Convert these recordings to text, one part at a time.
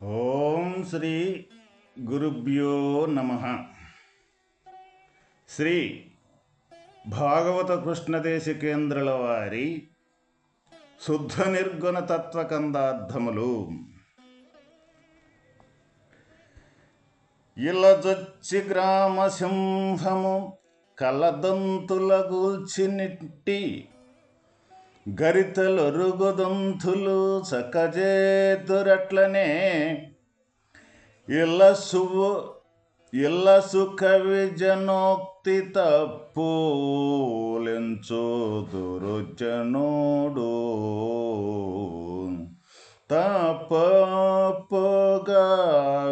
ఓం శ్రీ గురుభ్యో నమ. శ్రీ భాగవత కృష్ణదేశ కేంద్రుల వారి శుద్ధ నిర్గుణ తత్వకందార్థములు ఇలజొచ్చి గ్రామ సింహము కలదంతుల గూల్చినిట్టి గరితలొరుగుదొంతులు చక్కజేతురట్లనే ఇళ్ళ సువు ఇల్ల సుఖ విజనోక్తి తప్పులెంచు దురుజనుడు. తప్పగా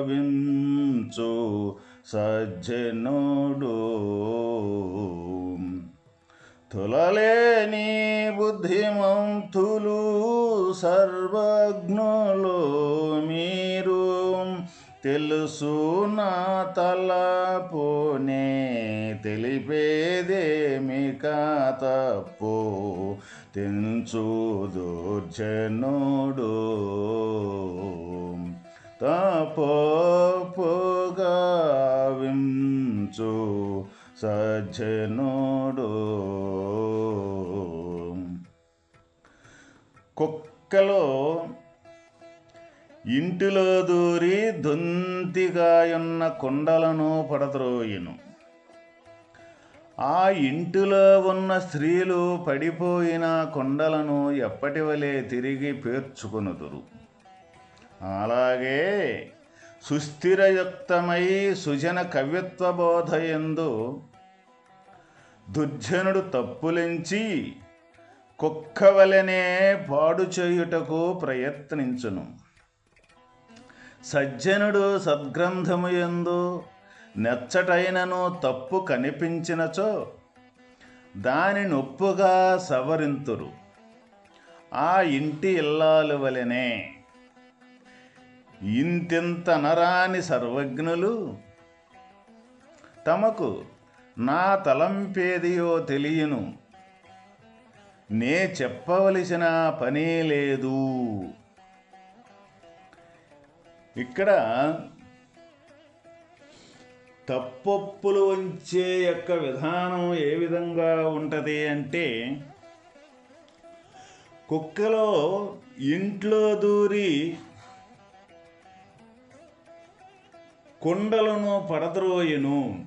వించు సజ్జనుడు. తులలేని బుద్ధిమంతులు సర్వజ్ఞులు మీరు. తెలుసు నా తలపోనే తెలిపేదేమి తప్పు తెంచు దుర్జనుడు. తపోగా వించు. సజ్జనుడు. కుక్కలో ఇంటిలో దూరి దొంతిగాయున్న కొండలను పడద్రోయిను ఆ ఇంటిలో ఉన్న స్త్రీలు పడిపోయిన కొండలను ఎప్పటివలే తిరిగి పేర్చుకొనుదురు? అలాగే సుస్థిరయుక్తమై సుజన కవిత్వ బోధయందు దుర్జనుడు తప్పులెంచి కుక్క వలనే పాడు చేయుటకు ప్రయత్నించును. సజ్జనుడు సద్గ్రంథము ఎందు నెచ్చటైనను తప్పు కనిపించినచో దాని నొప్పుగా సవరింతురు. ఆ ఇంటి ఇల్లాలు వలెనే ఇంతింత నరాని సర్వజ్ఞులు తమకు నా తలంపేదియో తెలియను. నే చెప్పవలసిన పని లేదు. ఇక్కడ తప్పొప్పులు వంచే యొక్క విధానం ఏ విధంగా ఉంటుంది అంటే కుక్కలో ఇంట్లో దూరి కుండలను పడద్రోయను.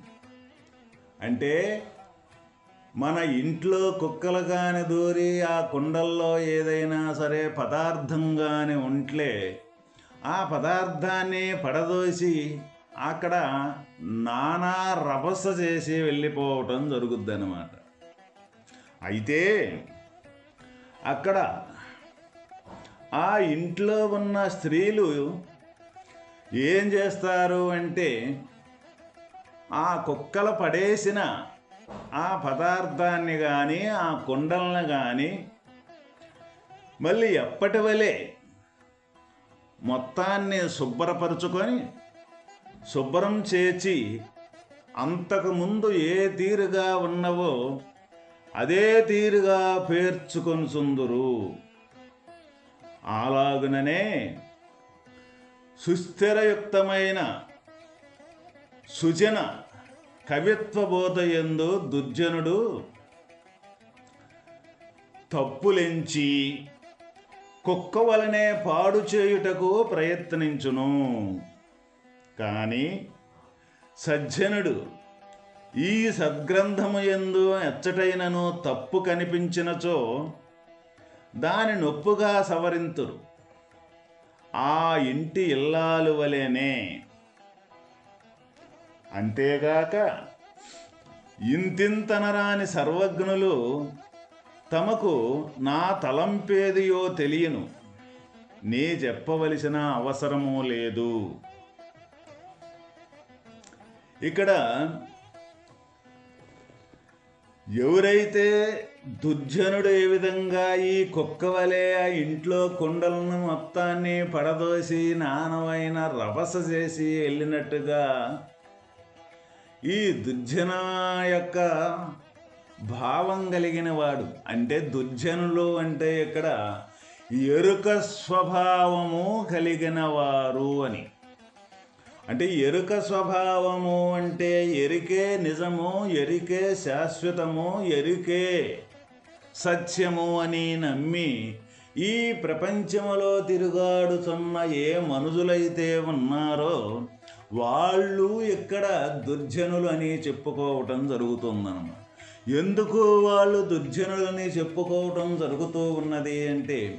అంటే మన ఇంట్లో కుక్కలు కాని దూరి ఆ కుండల్లో ఏదైనా సరే పదార్థం కాని ఉంట్లే ఆ పదార్థాన్ని పడదోసి అక్కడ నానా రభస చేసి వెళ్ళిపోవటం జరుగుద్ది అనమాట అయితే అక్కడ ఆ ఇంట్లో ఉన్న స్త్రీలు ఏం చేస్తారు అంటే ఆ కుక్కలు పడేసిన ఆ పదార్థాన్ని కానీ ఆ కుండలను కానీ మళ్ళీ ఎప్పటి వలే మొత్తాన్ని శుభ్రపరుచుకొని శుభ్రం చేసి అంతకుముందు ఏ తీరుగా ఉన్నవో అదే తీరుగా పేర్చుకొని సుందురు. అలాగుననే సుస్థిరయుక్తమైన సుజన కవిత్వ బోధయందు దుర్జనుడు తప్పులెంచి కుక్క వలనే పాడు చేయుటకు ప్రయత్నించును. కానీ సజ్జనుడు ఈ సద్గ్రంథము ఎందు ఎచ్చటైనను తప్పు కనిపించినచో దాని నొప్పుగా సవరింతురు. ఆ ఇంటి ఇల్లాలు వలెనే అంతేగాక ఇంతింతనరాని సర్వజ్ఞులు తమకు నా తలంపేదియో తెలియను. నీ చెప్పవలసిన అవసరము లేదు. ఇక్కడ ఎవరైతే దుర్జనుడు ఏ విధంగా ఈ కుక్క వలె ఆ ఇంట్లో కుండలను మొత్తాన్ని పడదోసి నానమైన రభస చేసి వెళ్ళినట్టుగా ఈ దుర్జన యొక్క భావం కలిగిన వాడు. అంటే దుర్జనులు అంటే ఇక్కడ ఎరుక స్వభావము కలిగిన వారు అని. అంటే ఎరుక స్వభావము అంటే ఎరికే నిజము ఎరికే శాశ్వతము ఎరికే సత్యము అని నమ్మి ఈ ప్రపంచములో తిరుగాడుతున్న ఏ మనుషులైతే ఉన్నారో వాళ్ళు ఇక్కడ దుర్జనులు అని చెప్పుకోవటం జరుగుతుందన్నమాట. ఎందుకు వాళ్ళు దుర్జనులని చెప్పుకోవటం జరుగుతూ ఉన్నది అంటే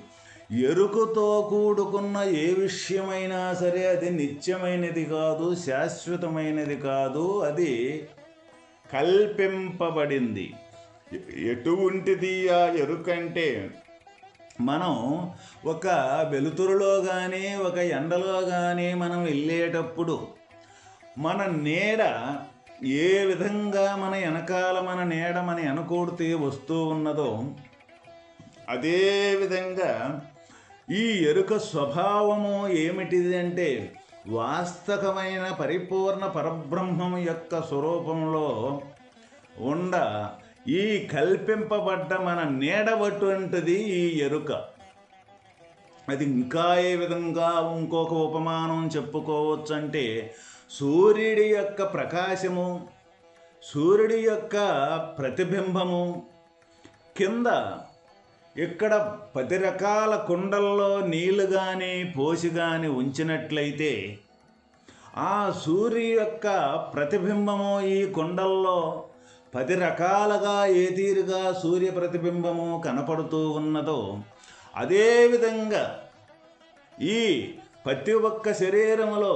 ఎరుకుతో కూడుకున్న ఏ విషయమైనా సరే అది నిత్యమైనది కాదు శాశ్వతమైనది కాదు అది కల్పింపబడింది. ఎటువంటిది ఆ ఎరుకంటే మనం ఒక వెలుతురులో కానీ ఒక ఎండలో కానీ మనం వెళ్ళేటప్పుడు మన నీడ ఏ విధంగా మన వెనకాల మన నీడ మన వెనకూడితే వస్తూ ఉన్నదో అదే విధంగా ఈ ఎరుక స్వభావము ఏమిటిది అంటే వాస్తవమైన పరిపూర్ణ పరబ్రహ్మం యొక్క స్వరూపంలో ఉండ ఈ కల్పింపబడ్డ మన నీడవటువంటిది ఈ ఎరుక. అది ఇంకా ఏ విధంగా ఇంకొక ఉపమానం చెప్పుకోవచ్చు అంటే సూర్యుడి యొక్క ప్రకాశము సూర్యుడి యొక్క ప్రతిబింబము కింద ఇక్కడ పది రకాల కుండల్లో నీళ్ళు కానీ పోసి కానీ ఉంచినట్లయితే ఆ సూర్యు యొక్క ప్రతిబింబము ఈ కుండల్లో పది రకాలుగా ఏ తీరుగా సూర్య ప్రతిబింబము కనపడుతూ ఉన్నదో అదేవిధంగా ఈ ప్రతి ఒక్క శరీరములో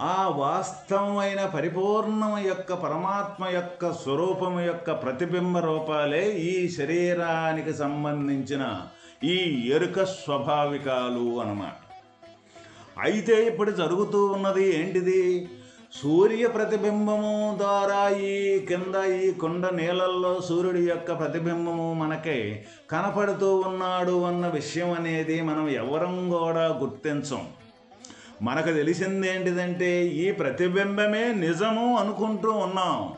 ఆ వాస్తవమైన పరిపూర్ణము యొక్క పరమాత్మ యొక్క స్వరూపం యొక్క ప్రతిబింబ రూపాలే ఈ శరీరానికి సంబంధించిన ఈ ఎరుక స్వాభావికాలు అన్నమాట. అయితే ఇప్పుడు జరుగుతూ ఉన్నది ఏంటిది? సూర్య ప్రతిబింబము ద్వారా ఈ కింద ఈ కొండ నీళ్ళల్లో సూర్యుడి యొక్క ప్రతిబింబము మనకి కనపడుతూ ఉన్నాడు అన్న విషయం అనేది మనం ఎవరం కూడా గుర్తించం. మనకు తెలిసింది ఏంటిదంటే ఈ ప్రతిబింబమే నిజము అనుకుంటూ ఉన్నాం.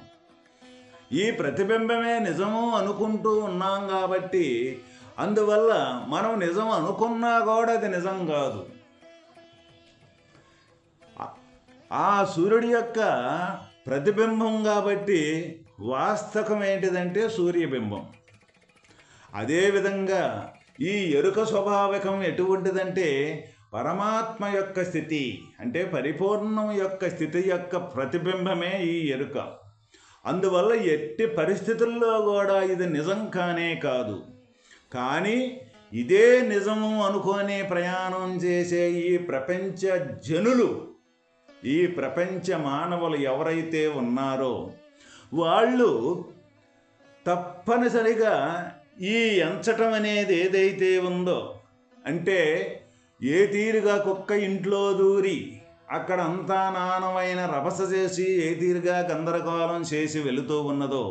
ఈ ప్రతిబింబమే నిజము అనుకుంటూ ఉన్నాం కాబట్టి అందువల్ల మనం నిజం అనుకున్నా కూడా అది నిజం కాదు. ఆ సూర్యుడి యొక్క ప్రతిబింబం కాబట్టి వాస్తవం ఏంటిదంటే సూర్యబింబం. అదేవిధంగా ఈ ఎరుక స్వభావికం ఎటువంటిదంటే పరమాత్మ యొక్క స్థితి అంటే పరిపూర్ణం యొక్క స్థితి యొక్క ప్రతిబింబమే ఈ ఎరుక. అందువల్ల ఎట్టి పరిస్థితుల్లో కూడా ఇది నిజం కానే కాదు. కానీ ఇదే నిజము అనుకొని ప్రయాణం చేసే ఈ ప్రపంచ జనులు ఈ ప్రపంచ మానవులు ఎవరైతే ఉన్నారో వాళ్ళు తప్పనిసరిగా ఈ ఎంచటం అనేది ఏదైతే ఉందో అంటే ఏ తీరుగా కుక్క ఇంట్లో దూరి అక్కడ అంతా నానమైన రభస చేసి ఏ తీరుగా గందరగోళం చేసి వెళుతూ ఉన్నదో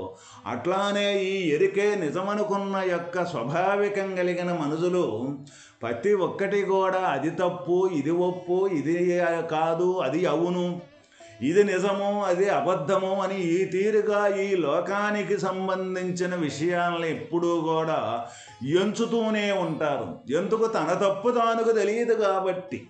అట్లానే ఈ ఎరికే నిజమనుకున్న యొక్క స్వాభావికం కలిగిన మనుషులు ప్రతి ఒక్కటి కూడా అది తప్పు ఇది ఒప్పు ఇది కాదు అది అవును. ఇది నిజము అది అబద్ధము అని ఈ తీరుగా ఈ లోకానికి సంబంధించిన విషయాలను ఎప్పుడూ కూడా ఎంచుతూనే ఉంటారు. ఎందుకు? తన తప్పు తానుకు తెలియదు కాబట్టి.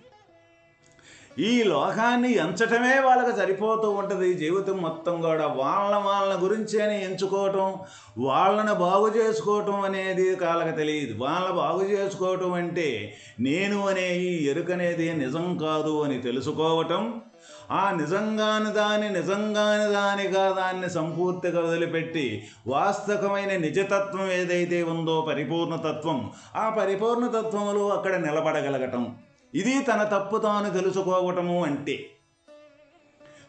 ఈ లోకాన్ని ఎంచటమే వాళ్ళకి సరిపోతూ ఉంటుంది. జీవితం మొత్తం కూడా వాళ్ళ వాళ్ళ గురించేనే ఎంచుకోవటం వాళ్ళని బాగు చేసుకోవటం అనేది వాళ్ళకి తెలియదు. వాళ్ళ బాగు చేసుకోవటం అంటే నేను అనే ఈ ఎరుకనేది నిజం కాదు అని తెలుసుకోవటం ఆ నిజంగాని దాని నిజంగాని దానిగా దాన్ని సంపూర్తిగా వదిలిపెట్టి వాస్తవమైన నిజతత్వం ఏదైతే ఉందో పరిపూర్ణతత్వం ఆ పరిపూర్ణతత్వంలో అక్కడ నిలబడగలగటం. ఇది తన తప్పు తాను తెలుసుకోవటము అంటే.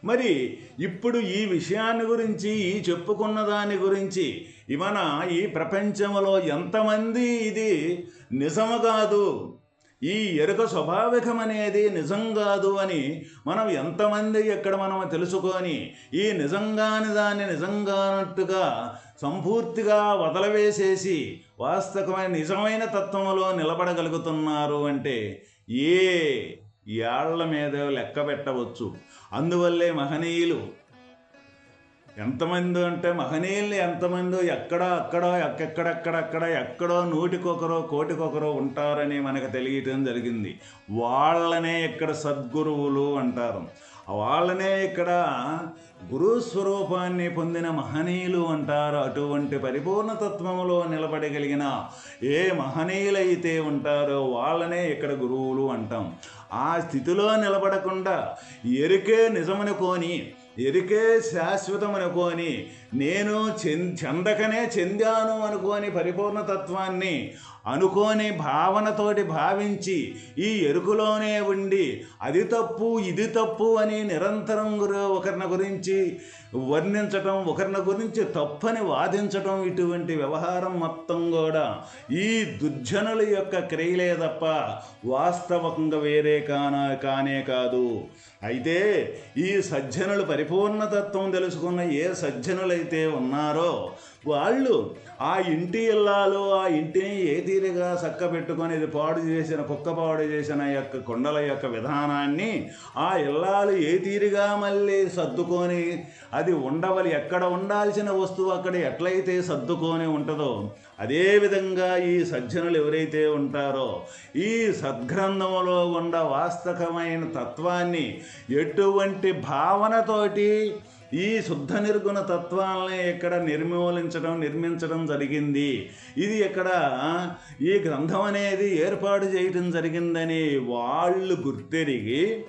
మరి ఇప్పుడు ఈ విషయాన్ని గురించి ఈ చెప్పుకున్న దాని గురించి ఇవన ఈ ప్రపంచంలో ఎంతమంది ఇది నిజము కాదు. ఈ ఎరుక స్వాభావికం అనేది నిజం కాదు అని మనం ఎంతమంది ఎక్కడ మనం తెలుసుకొని ఈ నిజంగాని దాన్ని నిజంగానట్టుగా సంపూర్తిగా వదలవేసేసి వాస్తవమైన నిజమైన తత్వంలో నిలబడగలుగుతున్నారు అంటే ఏ ఏళ్ళ మీద లెక్క పెట్టవచ్చు. అందువల్లే మహనీయులు ఎంతమంది అంటే మహనీయులు ఎంతమంది ఎక్కడ అక్కడ ఎక్కడెక్కడెక్కడ ఎక్కడో నూటికొకరో కోటికొకరో ఉంటారని మనకు తెలియటం జరిగింది. వాళ్ళనే ఇక్కడ సద్గురువులు అంటారు. వాళ్ళనే ఇక్కడ గురు స్వరూపాన్ని పొందిన మహనీయులు అంటారు. అటువంటి పరిపూర్ణ తత్వములో నిలబడగలిగిన ఏ మహనీయులైతే ఉంటారో వాళ్ళనే ఇక్కడ గురువులు అంటాం. ఆ స్థితిలో నిలబడకుండా ఎరికే నిజమనుకోని ఎరికే శాశ్వతం అనుకోని నేను చెం చెందకనే చెందాను అనుకోని పరిపూర్ణ తత్వాన్ని అనుకోని భావనతోటి భావించి ఈ ఎరుకులోనే ఉండి అది తప్పు ఇది తప్పు అని నిరంతరం ఒకరిని గురించి వర్ణించటం ఒకరిని గురించి తప్పని వాదించటం ఇటువంటి వ్యవహారం మొత్తం కూడా ఈ దుర్జనుల యొక్క క్రియలే తప్ప వాస్తవంగా వేరే కానా కానే కాదు. అయితే ఈ సజ్జనులు పరిపూర్ణ పరిపూర్ణతత్వం తెలుసుకున్న ఏ సజ్జనులైతే ఉన్నారో వాళ్ళు ఆ ఇంటి ఇల్లాలు ఆ ఇంటిని ఏ తీరుగా చక్క పెట్టుకొని ఇది పాడు చేసిన కుక్క పాడు చేసిన యొక్క కొండల యొక్క విధానాన్ని ఆ ఇల్లాలు ఏ తీరుగా మళ్ళీ సర్దుకొని అది ఉండవలి ఎక్కడ ఉండాల్సిన వస్తువు అక్కడ ఎట్లయితే సర్దుకొని ఉంటుందో అదేవిధంగా ఈ సజ్జనులు ఎవరైతే ఉంటారో ఈ సద్గ్రంథంలో ఉన్న వాస్తవమైన తత్వాన్ని ఎటువంటి భావనతోటి ఈ శుద్ధ నిర్గుణ తత్వాలని ఇక్కడ నిర్మూలించడం నిర్మించడం జరిగింది. ఇది ఇక్కడ ఈ గ్రంథం అనేది ఏర్పాటు చేయటం జరిగిందని వాళ్ళు గుర్తెరిగి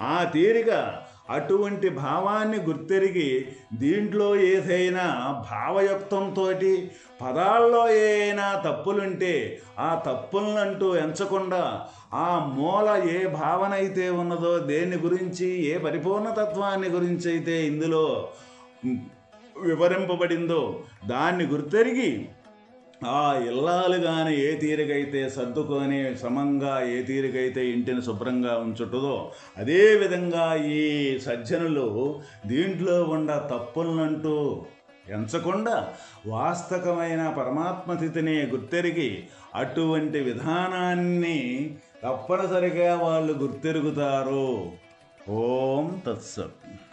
ఆ తీరిగా అటువంటి భావాన్ని గుర్తెరిగి దీంట్లో ఏదైనా భావయుక్తంతో పదాల్లో ఏదైనా తప్పులుంటే ఆ తప్పులంటూ ఎంచకుండా ఆ మూల ఏ భావన అయితే ఉన్నదో దేని గురించి ఏ పరిపూర్ణ తత్వాన్ని గురించి అయితే ఇందులో వివరింపబడిందో దాన్ని గుర్తెరిగి ఆ ఇల్లాలు కానీ ఏ తీరికైతే సర్దుకొని సమంగా ఏ తీరికైతే ఇంటిని శుభ్రంగా ఉంచుతుందో అదేవిధంగా ఈ సజ్జనులు దీంట్లో ఉండ తప్పులనంటూ ఎంచకుండా వాస్తవమైన పరమాత్మ స్థితిని గుర్తెరిగి అటువంటి విధానాన్ని తప్పనిసరిగా వాళ్ళు గుర్తెరుగుతారు. ఓం తత్సత్.